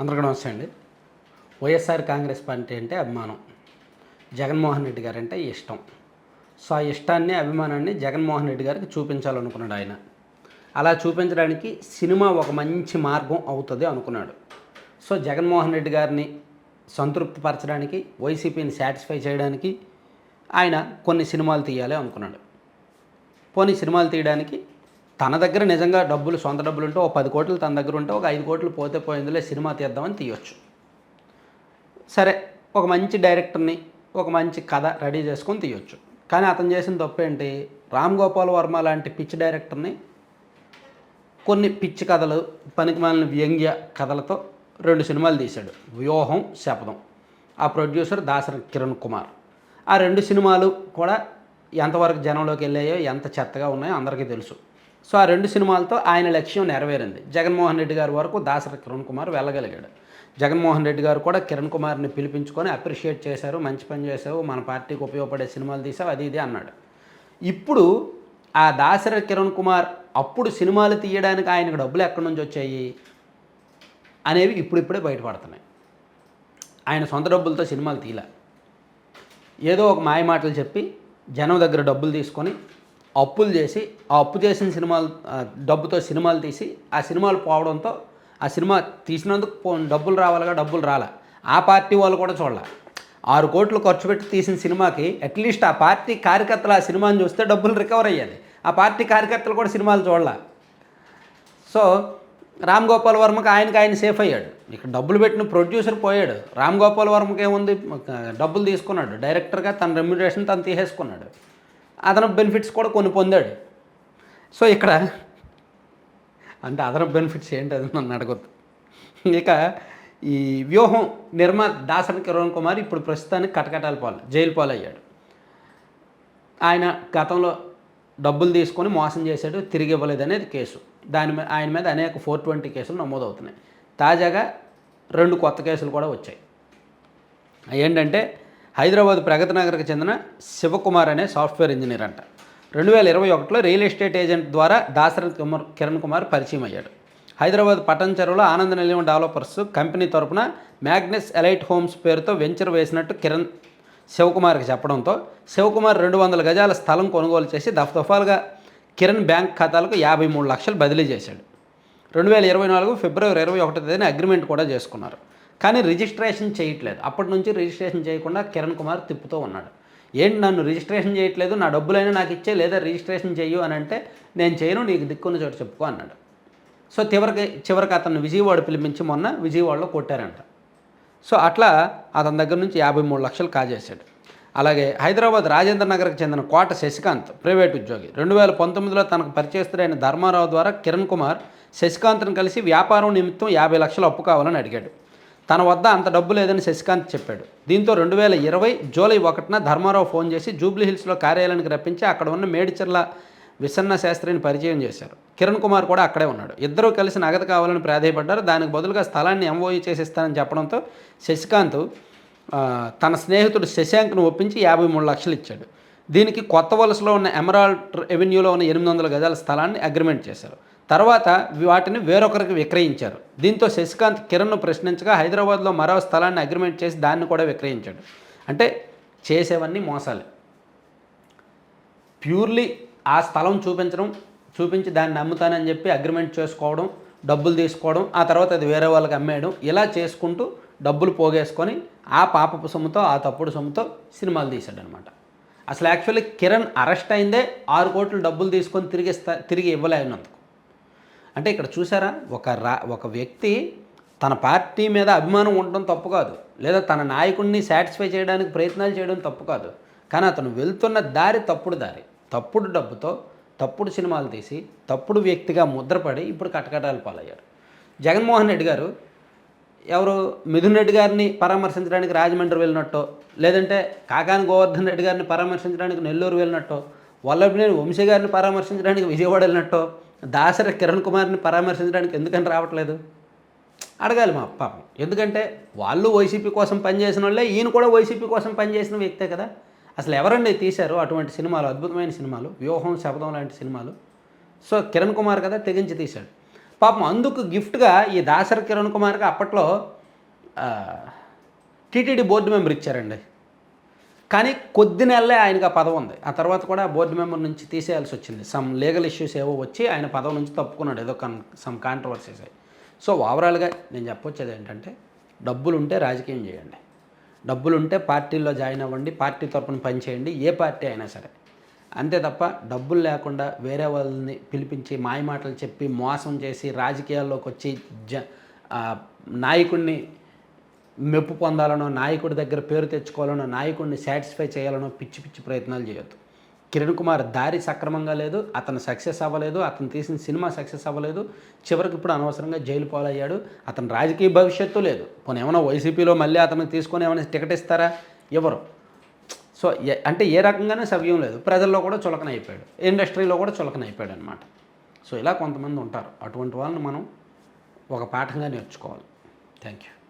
అందరికీ నమస్తే అండి. వైఎస్ఆర్ కాంగ్రెస్ పార్టీ అంటే అభిమానం. జగన్మోహన్ రెడ్డి గారు అంటే ఇష్టం. సో ఆ ఇష్టాన్ని అభిమానాన్ని జగన్మోహన్ రెడ్డి గారికి చూపించాలనుకున్నాడు ఆయన. అలా చూపించడానికి సినిమా ఒక మంచి మార్గం అవుతుంది అనుకున్నాడు. సో జగన్మోహన్ రెడ్డి గారిని సంతృప్తిపరచడానికి వైసీపీని సాటిస్ఫై చేయడానికి ఆయన కొన్ని సినిమాలు తీయాలి అనుకున్నాడు. పోనీ సినిమాలు తీయడానికి తన దగ్గర నిజంగా డబ్బులు సొంత డబ్బులు ఉంటే ఒక పది కోట్లు తన దగ్గర ఉంటే ఒక ఐదు కోట్లు పోతే పోయిందిలే సినిమా తీద్దామని తీయొచ్చు. సరే ఒక మంచి డైరెక్టర్ని ఒక మంచి కథ రెడీ చేసుకొని తీయొచ్చు. కానీ అతను చేసిన తప్పేంటి? రామ్ గోపాల్ వర్మ లాంటి పిచ్చి డైరెక్టర్ని కొన్ని పిచ్చి కథలు పనికిమాలిన వ్యంగ్య కథలతో రెండు సినిమాలు తీశాడు. వ్యూహం శపథం. ఆ ప్రొడ్యూసర్ దాసరి కిరణ్ కుమార్. ఆ రెండు సినిమాలు కూడా ఎంతవరకు జనంలోకి వెళ్ళాయో ఎంత చెత్తగా ఉన్నాయో అందరికీ తెలుసు. సో ఆ రెండు సినిమాలతో ఆయన లక్ష్యం నెరవేరింది. జగన్మోహన్ రెడ్డి గారి వరకు దాసరి కిరణ్ కుమార్ వెళ్ళగలిగాడు. జగన్మోహన్ రెడ్డి గారు కూడా కిరణ్ కుమార్ని పిలిపించుకొని అప్రిషియేట్ చేశారు మంచి పని చేసావు మన పార్టీకి ఉపయోగపడే సినిమాలు తీసావు అది ఇది అన్నాడు. ఇప్పుడు ఆ దాసరి కిరణ్ కుమార్ అప్పుడు సినిమాలు తీయడానికి ఆయనకు డబ్బులు ఎక్కడి నుంచి వచ్చాయి అనేవి ఇప్పుడిప్పుడే బయటపడుతున్నాయి. ఆయన సొంత డబ్బులతో సినిమాలు తీయలే. ఏదో ఒక మాయ మాటలు చెప్పి జనం దగ్గర డబ్బులు తీసుకొని అప్పులు చేసి ఆ అప్పు చేసిన సినిమాలు డబ్బుతో సినిమాలు తీసి ఆ సినిమాలు పోవడంతో ఆ సినిమా తీసినందుకు డబ్బులు రావాలిగా డబ్బులు రాలే. ఆ పార్టీ వాళ్ళు కూడా చూడాల. ఆరు కోట్లు ఖర్చు పెట్టి తీసిన సినిమాకి అట్లీస్ట్ ఆ పార్టీ కార్యకర్తలు ఆ సినిమాని చూస్తే డబ్బులు రికవర్ అయ్యాలి. ఆ పార్టీ కార్యకర్తలు కూడా సినిమాలు చూడాల. సో రామ్ గోపాల్ వర్మకి ఆయనకి ఆయన సేఫ్ అయ్యాడు. ఇక్కడ డబ్బులు పెట్టిన ప్రొడ్యూసర్ పోయాడు. రామ్ గోపాల్ వర్మకి ఏముంది? డబ్బులు తీసుకున్నాడు. డైరెక్టర్గా తన రెమ్యుడేషన్ తను తీసేసుకున్నాడు. అదనపు బెనిఫిట్స్ కూడా కొన్ని పొందాడు. సో ఇక్కడ అంటే అదనపు బెనిఫిట్స్ ఏంటి అది నన్ను అడగొద్దు. ఇక ఈ వ్యూహం నిర్మాత దాసన్ కిరణ్ కుమార్ ఇప్పుడు ప్రస్తుతానికి కటకటాల పాలు జైలు పాలు అయ్యాడు ఆయన గతంలో డబ్బులు తీసుకొని మోసం చేశాడు తిరిగి ఇవ్వలేదు అనేది కేసు. దాని మీద ఆయన మీద అనేక ఫోర్ ట్వంటీ కేసులు నమోదవుతున్నాయి. తాజాగా రెండు కొత్త కేసులు కూడా వచ్చాయి. ఏంటంటే హైదరాబాద్ ప్రగతి నగర్కి చెందిన శివకుమార్ అనే సాఫ్ట్వేర్ ఇంజనీర్ అంట. రెండు వేల ఇరవై ఒకటిలో రియల్ ఎస్టేట్ ఏజెంట్ ద్వారా దాసరి కుమార్ కిరణ్ కుమార్ పరిచయం అయ్యాడు. హైదరాబాద్ పట్టణ చెరువులో ఆనంద నిలయం డెవలపర్స్ కంపెనీ తరపున మ్యాగ్నెస్ ఎలైట్ హోమ్స్ పేరుతో వెంచర్ వేసినట్టు కిరణ్ శివకుమార్కి చెప్పడంతో శివకుమార్ రెండు వందల గజాల స్థలం కొనుగోలు చేసి దఫదఫాలుగా కిరణ్ బ్యాంక్ ఖాతాలకు యాభై మూడు లక్షలు బదిలీ చేశాడు. రెండు వేల ఇరవై నాలుగు ఫిబ్రవరి ఇరవై ఒకటో తేదీన అగ్రిమెంట్ కూడా చేసుకున్నారు. కానీ రిజిస్ట్రేషన్ చేయట్లేదు. అప్పటి నుంచి రిజిస్ట్రేషన్ చేయకుండా కిరణ్ కుమార్ తిప్పుతూ ఉన్నాడు. ఏంటి నన్ను రిజిస్ట్రేషన్ చేయట్లేదు? నా డబ్బులైనా నాకు ఇచ్చే లేదా రిజిస్ట్రేషన్ చెయ్యు అని అంటే నేను చేయను నీకు దిక్కున్న చోటు చెప్పుకో అన్నాడు. సో చివరికి చివరికి అతను విజయవాడ పిలిపించి మొన్న విజయవాడలో కొట్టారంట. సో అట్లా అతని దగ్గర నుంచి యాభై మూడు లక్షలు కాజేశాడు. అలాగే హైదరాబాద్ రాజేంద్ర నగర్కి చెందిన కోట శశికాంత్ ప్రైవేట్ ఉద్యోగి. రెండు వేల పంతొమ్మిదిలో తనకు పరిచయస్తుడైన ధర్మారావు ద్వారా కిరణ్ కుమార్ శశికాంత్ను కలిసి వ్యాపారం నిమిత్తం యాభై లక్షలు అప్పు కావాలని అడిగాడు. తన వద్ద అంత డబ్బు లేదని శశికాంత్ చెప్పాడు. దీంతో రెండు వేల ఇరవై జూలై ఒకటిన ధర్మారావు ఫోన్ చేసి జూబ్లీ హిల్స్లో కార్యాలయానికి రప్పించి అక్కడ ఉన్న మేడిచెర్ల విసన్న శాస్త్రిని పరిచయం చేశారు. కిరణ్ కుమార్ కూడా అక్కడే ఉన్నాడు. ఇద్దరూ కలిసి నగదు కావాలని ప్రాధాయపడ్డారు. దానికి బదులుగా స్థలాన్ని ఎంఓఈ చేసిస్తానని చెప్పడంతో శశికాంత్ తన స్నేహితుడు శశాంక్ను ఒప్పించి యాభై మూడు లక్షలు ఇచ్చాడు. దీనికి కొత్త వలసలో ఉన్న ఎమరాల్డ్ రెవెన్యూలో ఉన్న ఎనిమిది వందల గజాల స్థలాన్ని అగ్రిమెంట్ చేశారు. తర్వాత వాటిని వేరొకరికి విక్రయించారు. దీంతో శశికాంత్ కిరణ్ను ప్రశ్నించగా హైదరాబాద్లో మరో స్థలాన్ని అగ్రిమెంట్ చేసి దాన్ని కూడా విక్రయించాడు. అంటే చేసేవన్నీ మోసాలు. ప్యూర్లీ ఆ స్థలం చూపించడం చూపించి దాన్ని అమ్ముతానని చెప్పి అగ్రిమెంట్ చేసుకోవడం డబ్బులు తీసుకోవడం ఆ తర్వాత అది వేరే వాళ్ళకి అమ్మేయడం ఇలా చేసుకుంటూ డబ్బులు పోగేసుకొని ఆ పాపపు సొమ్ముతో ఆ తప్పుడు సొమ్ముతో సినిమాలు తీశాడనమాట. అసలు యాక్చువల్లీ కిరణ్ అరెస్ట్ అయిందే ఆరు కోట్లు డబ్బులు తీసుకొని తిరిగి తిరిగి ఇవ్వలేనందుకు. అంటే ఇక్కడ చూసారా ఒక రా ఒక వ్యక్తి తన పార్టీ మీద అభిమానం ఉండడం తప్పు కాదు. లేదా తన నాయకుడిని సాటిస్ఫై చేయడానికి ప్రయత్నాలు చేయడం తప్పు కాదు. కానీ అతను వెళ్తున్న దారి తప్పుడు దారి. తప్పుడు డబ్బుతో తప్పుడు సినిమాలు తీసి తప్పుడు వ్యక్తిగా ముద్రపడి ఇప్పుడు కటకటాలు పాలయ్యాడు జగన్మోహన్ రెడ్డి గారు ఎవరు? మిథున్ రెడ్డి గారిని పరామర్శించడానికి రాజమండ్రి వెళ్ళినట్టో లేదంటే కాకాని గోవర్ధన్ రెడ్డి గారిని పరామర్శించడానికి నెల్లూరు వెళ్ళినట్టో వల్లభనేని వంశీ గారిని పరామర్శించడానికి విజయవాడ వెళ్ళినట్టో దాసరి కిరణ్ కుమార్ని పరామర్శించడానికి ఎందుకని రావట్లేదు? అడగాలి మా పాపం. ఎందుకంటే వాళ్ళు వైసీపీ కోసం పనిచేసిన వాళ్ళే ఈయన కూడా వైసీపీ కోసం పనిచేసిన వ్యక్తే కదా. అసలు ఎవరండి తీశారు అటువంటి సినిమాలు? అద్భుతమైన సినిమాలు వ్యూహం శబ్దం లాంటి సినిమాలు. సో కిరణ్ కుమార్ కదా తెగించి తీశాడు. పాపం అందుకు గిఫ్ట్గా ఈ దాసరి కిరణ్ కుమార్కి అప్పట్లో టీటీడీ బోర్డు మెంబర్ ఇచ్చారండి. కానీ కొద్ది నెలలే ఆయనకు ఆ పదవి ఉంది. ఆ తర్వాత కూడా బోర్డు మెంబర్ నుంచి తీసేయాల్సి వచ్చింది. సమ్ లీగల్ ఇష్యూస్ ఏవో వచ్చి ఆయన పదవి నుంచి తప్పుకున్నాడు. ఏదో కన్ సమ్ కాంట్రవర్సీస్ అయ్యి సో ఓవరాల్గా నేను చెప్పొచ్చేది ఏంటంటే డబ్బులు ఉంటే రాజకీయం చేయండి. డబ్బులుంటే పార్టీల్లో జాయిన్ అవ్వండి పార్టీ తరపున పనిచేయండి ఏ పార్టీ అయినా సరే. అంతే తప్ప డబ్బులు లేకుండా వేరే వాళ్ళని పిలిపించి మాయమాటలు చెప్పి మోసం చేసి రాజకీయాల్లోకి వచ్చి జ నాయకుడిని మెప్పు పొందాలనో నాయకుడి దగ్గర పేరు తెచ్చుకోవాలనో నాయకుడిని సాటిస్ఫై చేయాలనో పిచ్చి పిచ్చి ప్రయత్నాలు చేయొద్దు. కిరణ్ కుమార్ దారి సక్రమంగా లేదు అతను సక్సెస్ అవ్వలేదు అతను తీసిన సినిమా సక్సెస్ అవ్వలేదు చివరికి ఇప్పుడు అనవసరంగా జైలు పాలయ్యాడు అతను రాజకీయ భవిష్యత్తు లేదు. పోనీ ఏమైనా వైసీపీలో మళ్ళీ అతను తీసుకొని ఏమైనా టికెట్ ఇస్తారా? ఎవరు? సో అంటే ఏ రకంగానే సవ్యం లేదు. ప్రజల్లో కూడా చులకన అయిపోయాడు. ఇండస్ట్రీలో కూడా చులకన అయిపోయాడు అనమాట సో ఇలా కొంతమంది ఉంటారు. అటువంటి వాళ్ళని మనం ఒక పాఠంగా నేర్చుకోవాలి. Thank you